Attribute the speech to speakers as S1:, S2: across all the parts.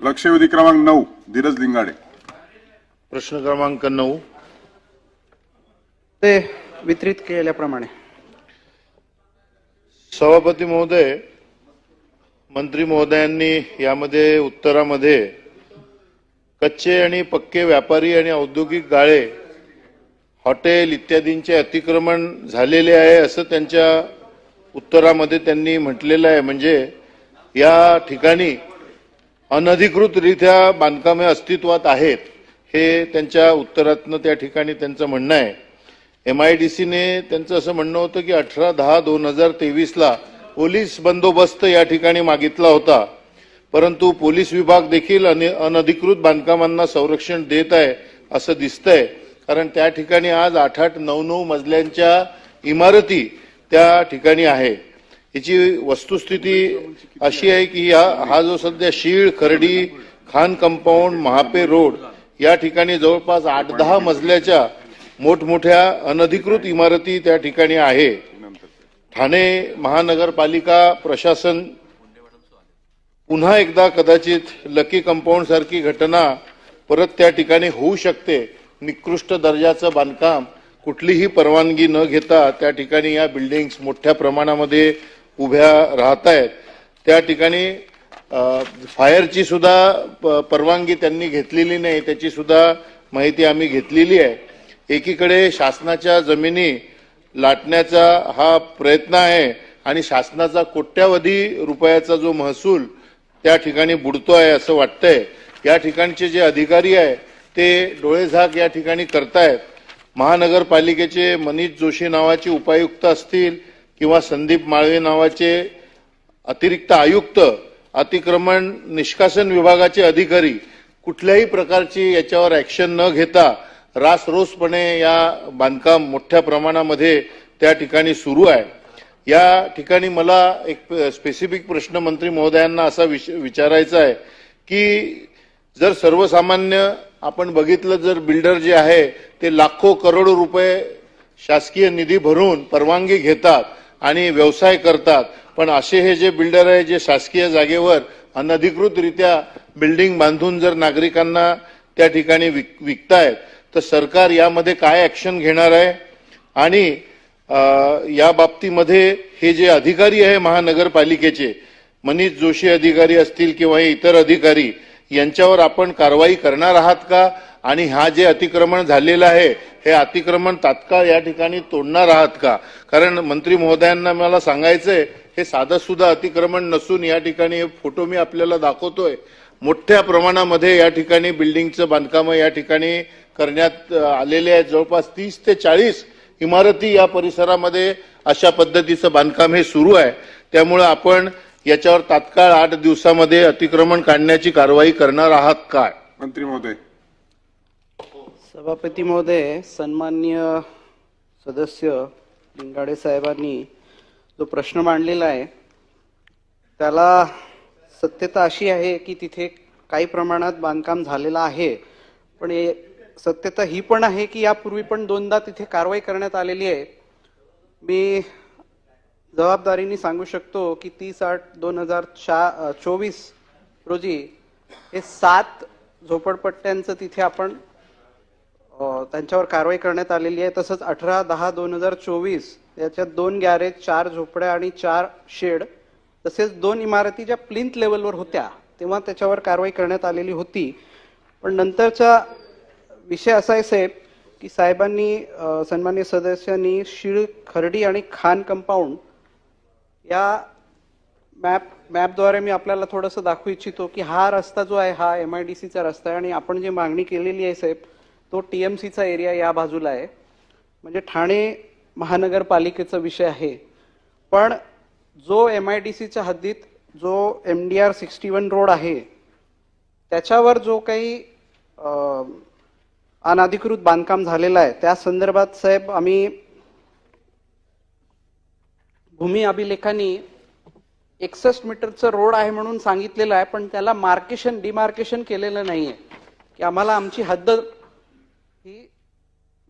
S1: लक्षवेधी क्रमांक नऊ धीरज लिंगाडे.
S2: प्रश्न क्रमांक नऊ.
S3: ते वितरित केल्याप्रमाणे.
S2: सभापती महोदय मंत्री महोदयांनी यामध्ये उत्तरामध्ये कच्चे आणि पक्के व्यापारी आणि औद्योगिक गाळे हॉटेल इत्यादींचे अतिक्रमण झालेले आहे असं त्यांच्या उत्तरामध्ये त्यांनी म्हटलेलं आहे. म्हणजे या ठिकाणी अनधिकृतरित्या बांधकामे अस्तित्वात आहेत हे त्यांच्या उत्तरातनं त्या ठिकाणी त्यांचं म्हणणं आहे. एम आय डी सीने त्यांचं असं म्हणणं होतं की अठरा दहा दोन हजार तेवीसला पोलीस बंदोबस्त या ठिकाणी मागितला होता. परंतु पोलीस विभाग देखील अनि- अनधिकृत बांधकामांना संरक्षण देत आहे असं दिसतंय. कारण त्या ठिकाणी आज आठ आठ नऊ नऊ मजल्यांच्या इमारती त्या ठिकाणी आहे. याची वस्तुस्थिती अशी आहे की या हा जो सध्या शीळ खर्डी खान कंपाऊंड महापे रोड या ठिकाणी जवळपास आठ दहा मजल्याच्या मोठमोठ्या अनधिकृत इमारती त्या ठिकाणी आहे. ठाणे महानगरपालिका प्रशासन पुन्हा एकदा कदाचित लकी कंपाऊंड सारखी घटना परत त्या ठिकाणी होऊ शकते. निकृष्ट दर्जाचं बांधकाम कुठलीही परवानगी न घेता त्या ठिकाणी या बिल्डिंग्स मोठ्या प्रमाणामध्ये उभ्या राहत आहेत त्या ठिकाणी फायरची सुद्धा प- परवानगी त्यांनी घेतलेली नाही त्याची सुद्धा माहिती आम्ही घेतलेली आहे. एकीकडे शासनाच्या जमिनी लाटण्याचा हा प्रयत्न आहे आणि शासनाचा कोट्यावधी रुपयाचा जो महसूल त्या ठिकाणी बुडतो आहे असं वाटतंय. या ठिकाणचे जे अधिकारी आहे ते डोळेझाक या ठिकाणी करतायत. महानगरपालिकेचे मनीष जोशी नावाचे उपायुक्त असतील किंवा संदीप माळवे नावाचे अतिरिक्त आयुक्त अतिक्रमण निष्कासन विभागाचे अधिकारी कुठल्याही प्रकारची याच्यावर ॲक्शन न घेता रासरोसपणे या बांधकाम मोठ्या प्रमाणामध्ये त्या ठिकाणी सुरू आहे. या ठिकाणी मला एक स्पेसिफिक प्रश्न मंत्री महोदयांना असा विच- विचारायचा आहे की जर सर्वसामान्य आपण बघितलं जर बिल्डर जे आहे ते लाखो करोडो रुपये शासकीय निधी भरून परवानगी घेतात आणि व्यवसाय करतात. पण असे हे जे बिल्डर आहे जे शासकीय जागेवर अनधिकृतरित्या बिल्डिंग बांधून जर नागरिकांना त्या ठिकाणी विक विकतायत तर सरकार यामध्ये काय ऍक्शन घेणार आहे? आणि या बाबतीमध्ये हे जे अधिकारी आहे महानगरपालिकेचे मनीष जोशी अधिकारी असतील किंवा हे इतर अधिकारी यांच्यावर आपण कारवाई करणार आहात का? आणि हा जे अतिक्रमण झालेलं आहे हे अतिक्रमण तात्काळ या ठिकाणी तोडणार आहात का? कारण मंत्री महोदयांना मला सांगायचंय हे साधं सुद्धा अतिक्रमण नसून या ठिकाणी हे फोटो मी आपल्याला दाखवतोय. मोठ्या प्रमाणामध्ये या ठिकाणी बिल्डिंगचं बांधकामं या ठिकाणी करण्यात आलेले आहेत. जवळपास तीस ते चाळीस इमारती या परिसरामध्ये अशा पद्धतीचं बांधकाम हे सुरू आहे. त्यामुळे आपण याच्यावर तात्काळ आठ दिवसामध्ये अतिक्रमण काढण्याची कारवाई करणार आहात काय?
S1: मंत्री महोदय.
S3: सभापती महोदय सन्मान्य सदस्य लिंगाडे साहेबांनी जो प्रश्न मांडलेला आहे त्याला सत्यता अशी आहे की तिथे काही प्रमाणात बांधकाम झालेलं आहे. पण हे सत्यता ही पण आहे की यापूर्वी पण दोनदा तिथे कारवाई करण्यात आलेली आहे. मी जबाबदारीने सांगू शकतो की तीस आठ दोन हजार चा चोवीस रोजी हे सात झोपडपट्ट्यांचं तिथे आपण त्यांच्यावर कारवाई करण्यात आलेली आहे. तसंच अठरा दहा दोन हजार चोवीस याच्यात दोन गॅरेज चार झोपड्या आणि चार शेड तसेच दोन इमारती ज्या प्लिंथ लेवलवर होत्या तेव्हा त्याच्यावर कारवाई करण्यात आलेली होती. पण नंतरचा विषय असा आहे साहेब की साहेबांनी सन्मान्य सदस्यांनी शिळ खर्डी आणि खान कंपाऊंड या मॅप मॅपद्वारे मी आपल्याला थोडंसं दाखवू इच्छितो की हा रस्ता जो आहे हा एम आय डी सीचा रस्ता आहे आणि आपण जी मागणी केलेली आहे साहेब तो टी एम सीचा एरिया या बाजूला आहे. म्हणजे ठाणे महानगरपालिकेचा विषय आहे. पण जो एम आय डी सीच्या हद्दीत जो M D R sixty one road आहे त्याच्यावर जो काही अनाधिकृत बांधकाम झालेलं आहे त्या संदर्भात साहेब आम्ही भूमी अभिलेखानी एकसष्ट मीटरचं रोड आहे म्हणून सांगितलेलं आहे पण त्याला मार्केशन डिमार्केशन केलेलं नाहीये. की आम्हाला आमची हद्द ही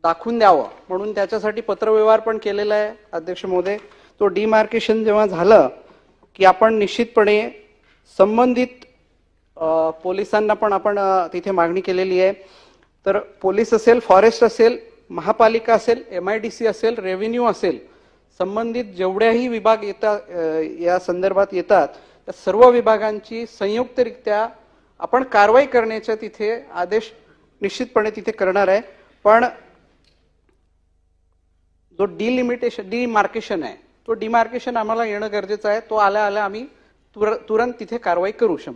S3: दाखवून द्यावं म्हणून त्याच्यासाठी पत्रव्यवहार पण केलेला आहे अध्यक्ष महोदय. तो डिमार्केशन जेव्हा झालं की आपण निश्चितपणे संबंधित पोलिसांना पण आपण तिथे मागणी केलेली आहे. तर पोलीस असेल फॉरेस्ट असेल महापालिका असेल एम आय डी सी असेल रेव्हेन्यू असेल संबंधित जेवढ्याही विभाग येतात या संदर्भात येतात त्या सर्व विभागांची संयुक्तरित्या आपण कारवाई करण्याच्या तिथे आदेश निश्चितपणे तिथे करणार आहे. पण जो डिलिमिटेशन डिमार्केशन आहे तो डिमार्केशन आम्हाला येणं गरजेचं आहे. तो आल्या आल्या आम्ही तुर- तुरंत तिथे कारवाई करू शकतो.